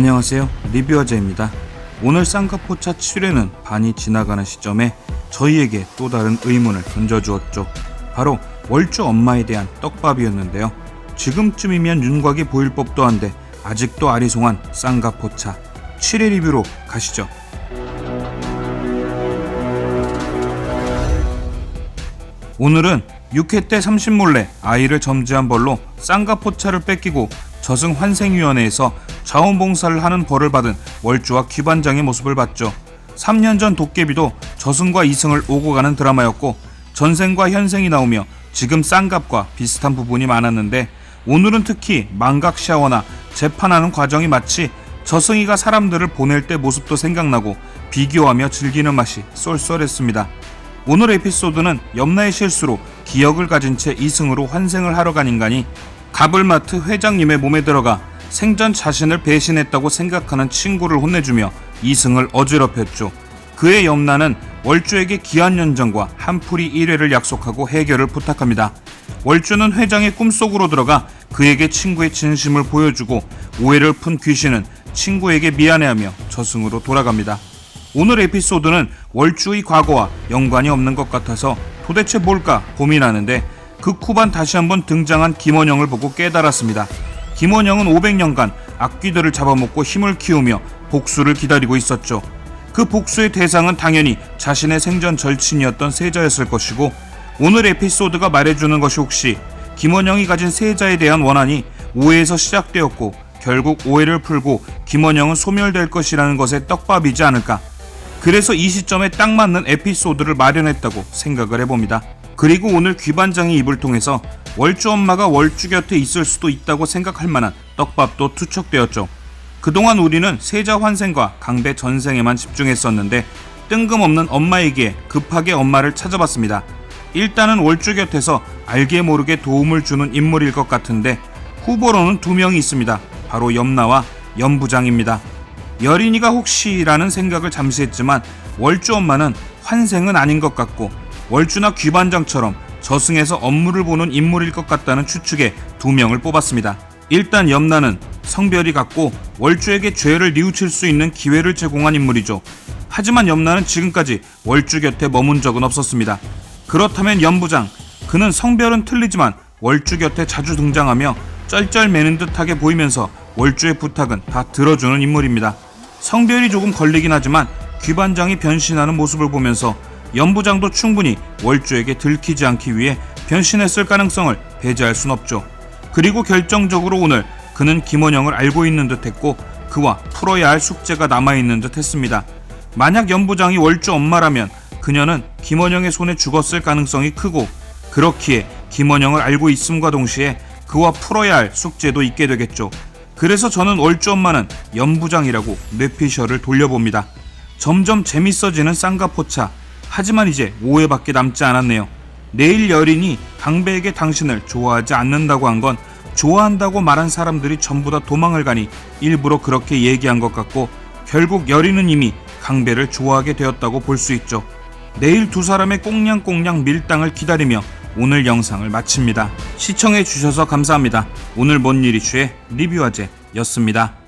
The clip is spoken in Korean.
안녕하세요. 리뷰어제입니다. 오늘 쌍꺼포차 7회는 반이 지나가는 시점에 저희에게 또 다른 의문을 던져주었죠. 바로 월주 엄마에 대한 떡밥이었는데요. 지금쯤이면 윤곽이 보일 법도 한데 아직도 아리송한 쌍꺼포차 7회 리뷰로 가시죠. 오늘은 6회 때 30몰래 아이를 점지한 벌로 쌍가포차를 뺏기고 저승 환생위원회에서 자원봉사를 하는 벌을 받은 월주와 귀반장의 모습을 봤죠. 3년 전 도깨비도 저승과 이승을 오고 가는 드라마였고 전생과 현생이 나오며 지금 쌍갑과 비슷한 부분이 많았는데 오늘은 특히 망각 샤워나 재판하는 과정이 마치 저승이가 사람들을 보낼 때 모습도 생각나고 비교하며 즐기는 맛이 쏠쏠했습니다. 오늘 에피소드는 염라의 실수로 기억을 가진 채 이승으로 환생을 하러 간 인간이 가블마트 회장님의 몸에 들어가 생전 자신을 배신했다고 생각하는 친구를 혼내주며 이승을 어지럽혔죠. 그의 염라는 월주에게 기한 연장과 한풀이 1회를 약속하고 해결을 부탁합니다. 월주는 회장의 꿈속으로 들어가 그에게 친구의 진심을 보여주고 오해를 푼 귀신은 친구에게 미안해하며 저승으로 돌아갑니다. 오늘 에피소드는 월주의 과거와 연관이 없는 것 같아서 도대체 뭘까 고민하는데 그 후반 다시 한번 등장한 김원영을 보고 깨달았습니다. 김원영은 500년간 악귀들을 잡아먹고 힘을 키우며 복수를 기다리고 있었죠. 그 복수의 대상은 당연히 자신의 생전 절친이었던 세자였을 것이고 오늘 에피소드가 말해주는 것이 혹시 김원영이 가진 세자에 대한 원한이 오해에서 시작되었고 결국 오해를 풀고 김원영은 소멸될 것이라는 것의 떡밥이지 않을까 그래서 이 시점에 딱 맞는 에피소드를 마련했다고 생각을 해봅니다. 그리고 오늘 귀반장의 입을 통해서 월주 엄마가 월주 곁에 있을 수도 있다고 생각할 만한 떡밥도 투척되었죠. 그동안 우리는 세자 환생과 강배 전생에만 집중했었는데 뜬금없는 엄마에게 급하게 엄마를 찾아봤습니다. 일단은 월주 곁에서 알게 모르게 도움을 주는 인물일 것 같은데 후보로는 두 명이 있습니다. 바로 염나와 염부장입니다. 여린이가 혹시라는 생각을 잠시 했지만 월주 엄마는 환생은 아닌 것 같고 월주나 귀반장처럼 저승에서 업무를 보는 인물일 것 같다는 추측에 두 명을 뽑았습니다. 일단 염라는 성별이 같고 월주에게 죄를 뉘우칠 수 있는 기회를 제공한 인물이죠. 하지만 염라는 지금까지 월주 곁에 머문 적은 없었습니다. 그렇다면 염부장, 그는 성별은 틀리지만 월주 곁에 자주 등장하며 쩔쩔매는 듯하게 보이면서 월주의 부탁은 다 들어주는 인물입니다. 성별이 조금 걸리긴 하지만 귀반장이 변신하는 모습을 보면서 연부장도 충분히 월주에게 들키지 않기 위해 변신했을 가능성을 배제할 순 없죠. 그리고 결정적으로 오늘 그는 김원영을 알고 있는 듯 했고 그와 풀어야 할 숙제가 남아있는 듯 했습니다. 만약 연부장이 월주 엄마라면 그녀는 김원영의 손에 죽었을 가능성이 크고 그렇기에 김원영을 알고 있음과 동시에 그와 풀어야 할 숙제도 있게 되겠죠. 그래서 저는 월주 엄마는 연부장이라고 뇌피셜을 돌려봅니다. 점점 재밌어지는 쌍가포차. 하지만 이제 오해밖에 남지 않았네요. 내일 여린이 강배에게 당신을 좋아하지 않는다고 한 건 좋아한다고 말한 사람들이 전부 다 도망을 가니 일부러 그렇게 얘기한 것 같고 결국 여린은 이미 강배를 좋아하게 되었다고 볼 수 있죠. 내일 두 사람의 꽁냥꽁냥 밀당을 기다리며 오늘 영상을 마칩니다. 시청해 주셔서 감사합니다. 오늘 뭔 일이 주의 리뷰화제였습니다.